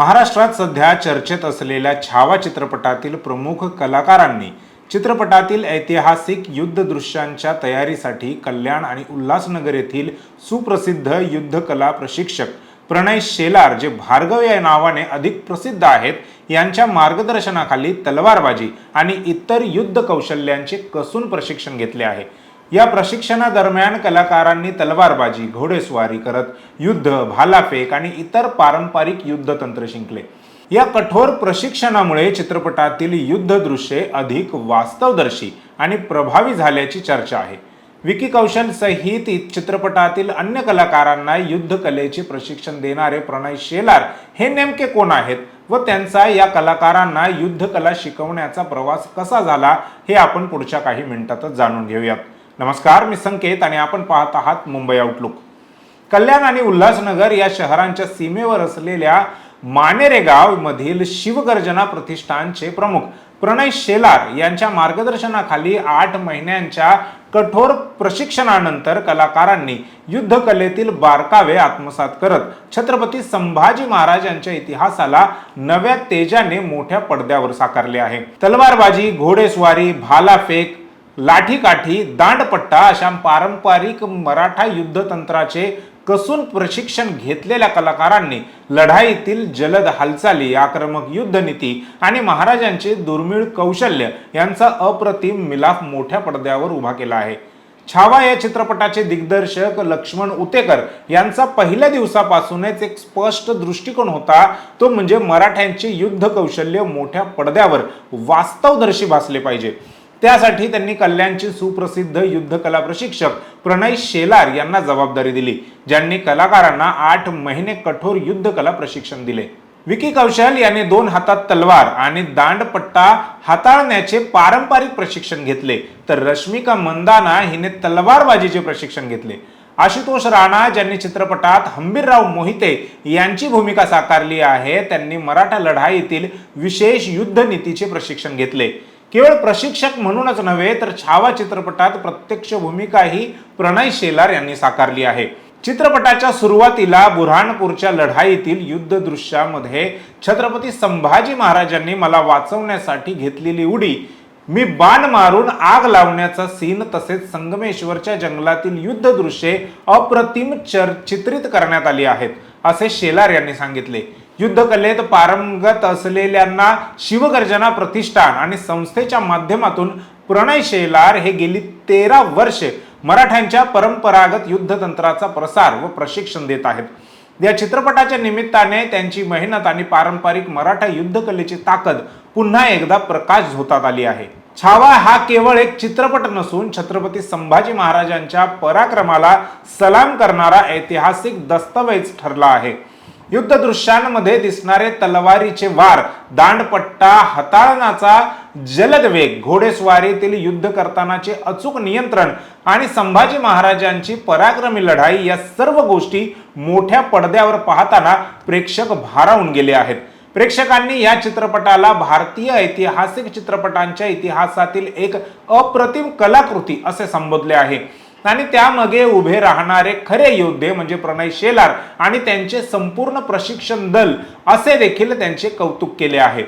महाराष्ट्रात सध्या चर्चेत असलेल्या छावा चित्रपटातील प्रमुख कलाकारांनी चित्रपटातील ऐतिहासिक युद्ध दृश्यांच्या तयारीसाठी कल्याण आणि उल्हासनगर येथील सुप्रसिद्ध युद्धकला प्रशिक्षक प्रणय शेलार जे भार्गव या नावाने अधिक प्रसिद्ध आहेत यांच्या मार्गदर्शनाखाली तलवारबाजी आणि इतर युद्ध कौशल्यांचे कसून प्रशिक्षण घेतले आहे. या प्रशिक्षणादरम्यान कलाकारांनी तलवारबाजी घोडेस्वारी करत युद्ध भालाफेक आणि इतर पारंपरिक युद्धतंत्र शिंकले. या कठोर प्रशिक्षणामुळे चित्रपटातील युद्ध दृश्ये अधिक वास्तवदर्शी आणि प्रभावी झाल्याची चर्चा आहे. विकी कौशल सहित चित्रपटातील अन्य कलाकारांना युद्ध कलेचे प्रशिक्षण देणारे प्रणय शेलार हे नेमके कोण आहेत व त्यांचा या कलाकारांना युद्ध कला शिकवण्याचा प्रवास कसा झाला हे आपण पुढच्या काही मिनिटातच जाणून घेऊयात. नमस्कार मी संकेत आणि आपण पाहत आहात मुंबई आउटलुक कल्याण आणि उल्हासनगर या शहरांच्या सीमेवर असलेल्या मानेरे गाव मधील शिवगर्जना प्रतिष्ठानचे प्रमुख प्रणय शेलार यांच्या मार्गदर्शनाखाली आठ महिन्यांच्या कठोर प्रशिक्षणानंतर कलाकारांनी युद्धकलेतील बारकावे आत्मसात करत छत्रपती संभाजी महाराज यांच्या इतिहासाला नव्या तेजाने मोठ्या पडद्यावर साकारले आहे. तलवारबाजी घोडेस्वारी भालाफेक लाठीकाठी दांडपट्टा अशा पारंपरिक मराठा युद्धतंत्राचे कसून प्रशिक्षण घेतलेल्या कलाकारांनी लढाईतील जलद हालचाली आक्रमक युद्धनीती आणि महाराजांचे दुर्मिळ कौशल्य यांचा अप्रतिम मिलाफ मोठ्या पडद्यावर उभा केला आहे. छावा या चित्रपटाचे दिग्दर्शक लक्ष्मण उतेकर यांचा पहिल्या दिवसापासूनच एक स्पष्ट दृष्टिकोन होता. तो म्हणजे मराठ्यांचे युद्ध कौशल्य मोठ्या पडद्यावर वास्तवदर्शी भासले पाहिजे. त्यासाठी त्यांनी कल्याणचे सुप्रसिद्ध युद्धकला प्रशिक्षक प्रणय शेलार यांना जबाबदारी दिली ज्यांनी कलाकारांना आठ महिने कठोर युद्धकला प्रशिक्षण दिले. विकी कौशल याने दोन हातात तलवार आणि दांडपट्टा हाताळण्याचे पारंपरिक प्रशिक्षण घेतले तर रश्मिका मंदाना हिने तलवारबाजीचे प्रशिक्षण घेतले. आशुतोष राणा ज्यांनी चित्रपटात हंबीरराव मोहिते यांची भूमिका साकारली आहे त्यांनी मराठा लढाईतील विशेष युद्धनीतीचे प्रशिक्षण घेतले. केवळ प्रशिक्षक म्हणूनच नव्हे तर छावा चित्रपटात प्रत्यक्ष भूमिकाही प्रणय शेलार यांनी साकारली आहे. चित्रपटाच्या सुरुवातीला बुऱ्हाणपूरच्या लढाईतील युद्ध दृश्यामध्ये छत्रपती संभाजी महाराजांनी मला वाचवण्यासाठी घेतलेली उडी मी बाण मारून आग लावण्याचा सीन तसेच संगमेश्वरच्या जंगलातील युद्ध दृश्ये अप्रतिम चर चित्रित करण्यात आली आहेत असे शेलार यांनी सांगितले. युद्धकलेत पारंगत असलेल्यांना शिवगर्जना प्रतिष्ठान आणि संस्थेच्या माध्यमातून प्रणय शेलार हे गेली तेरा वर्षे मराठ्यांच्या परंपरागत युद्धतंत्राचा प्रसार व प्रशिक्षण देत आहेत. या चित्रपटाच्या निमित्ताने त्यांची मेहनत आणि पारंपरिक मराठा युद्धकलेची ताकद पुन्हा एकदा प्रकाश झोतात आली आहे. छावा हा केवळ एक चित्रपट नसून छत्रपती संभाजी महाराजांच्या पराक्रमाला सलाम करणारा ऐतिहासिक दस्तऐवज ठरला आहे. युद्ध दृश्यांमध्ये दिसणारे तलवारीचे वार दांडपट्टा हाताळण्याचा जलद वेग घोडेस्वारीतील युद्ध करतानाचे अचूक नियंत्रण आणि संभाजी महाराजांची पराक्रमी लढाई या सर्व गोष्टी मोठ्या पडद्यावर पाहताना प्रेक्षक भारावून गेले आहेत. प्रेक्षकांनी या चित्रपटाला भारतीय ऐतिहासिक चित्रपटांच्या इतिहासातील एक अप्रतिम कलाकृती असे संबोधले आहे. आणि त्यामागे उभे राहणारे खरे योद्धे म्हणजे प्रणय शेलार आणि त्यांचे संपूर्ण प्रशिक्षण दल असे देखील त्यांचे कौतुक केले आहे.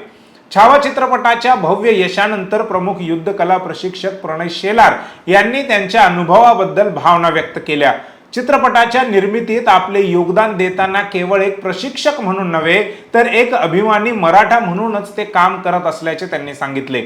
छावा चित्रपटाच्या भव्य यशानंतर प्रमुख युद्धकला प्रशिक्षक प्रणय शेलार यांनी त्यांच्या अनुभवाबद्दल भावना व्यक्त केल्या. चित्रपटाच्या निर्मितीत आपले योगदान देताना केवळ एक प्रशिक्षक म्हणून नव्हे तर एक अभिमानी मराठा म्हणूनच ते काम करत असल्याचे त्यांनी सांगितले.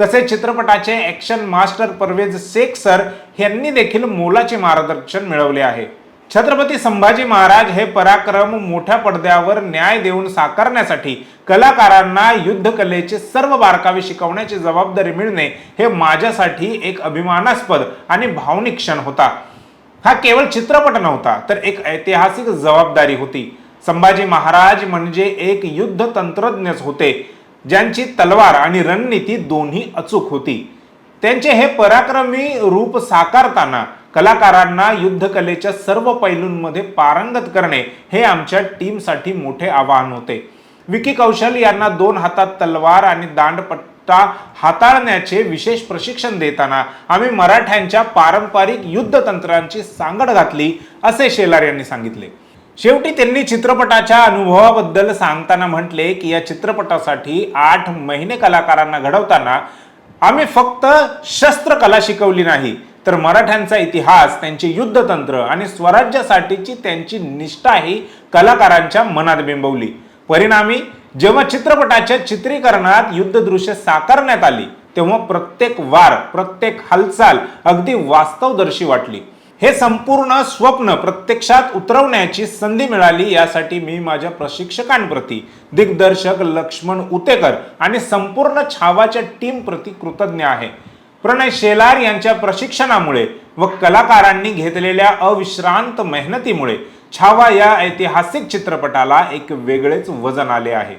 तसेच चित्रपटाचे action master Parvez Shaikh sir यांनी देखील मोलाचे मार्गदर्शन मिळवले आहे. छत्रपती संभाजी महाराज हे पराक्रम मोठ्या पडद्यावर न्याय देऊन साकारण्यासाठी कलाकारांना युद्धकलेचे सर्व बारकावे शिकवण्याची जबाबदारी मिळणे हे माझ्यासाठी एक अभिमानास्पद आणि भावनिक क्षण होता. हा केवळ चित्रपट नव्हता तर एक ऐतिहासिक जबाबदारी होती. संभाजी महाराज म्हणजे एक युद्ध तंत्रज्ञच होते. ज्यांची तलवार आणि रणनीती दोन्ही अचूक होती. त्यांचे हे पराक्रमी रूप साकारताना कलाकारांना युद्धकलेच्या सर्व पैलूंमध्ये पारंगत करणे हे आमच्या टीमसाठी मोठे आव्हान होते. विकी कौशल यांना दोन हातात तलवार आणि दांडपट्टा हाताळण्याचे विशेष प्रशिक्षण देताना आम्ही मराठ्यांच्या पारंपरिक युद्धतंत्रांची सांगड घातली असे शेलार यांनी सांगितले. शेवटी त्यांनी चित्रपटाच्या अनुभवाबद्दल सांगताना म्हटले की या चित्रपटासाठी आठ महिने कलाकारांना घडवताना आम्ही फक्त शस्त्रकला शिकवली नाही तर मराठ्यांचा इतिहास त्यांचे युद्धतंत्र आणि स्वराज्यासाठीची त्यांची निष्ठाही कलाकारांच्या मनात बिंबवली. परिणामी जेव्हा चित्रपटाच्या चित्रीकरणात युद्धदृश्य साकारण्यात आली तेव्हा प्रत्येक वार प्रत्येक हालचाल अगदी वास्तवदर्शी वाटली. हे संपूर्ण स्वप्न प्रत्यक्षात उतरवण्याची संधी मिळाली यासाठी मी माझ्या प्रशिक्षकांप्रती दिग्दर्शक लक्ष्मण उतेकर आणि संपूर्ण छावाच्या टीम प्रती कृतज्ञ आहे. प्रणय शेलार यांच्या प्रशिक्षणामुळे व कलाकारांनी घेतलेल्या अविश्रांत मेहनतीमुळे छावा या ऐतिहासिक चित्रपटाला एक वेगळेच वजन आले आहे.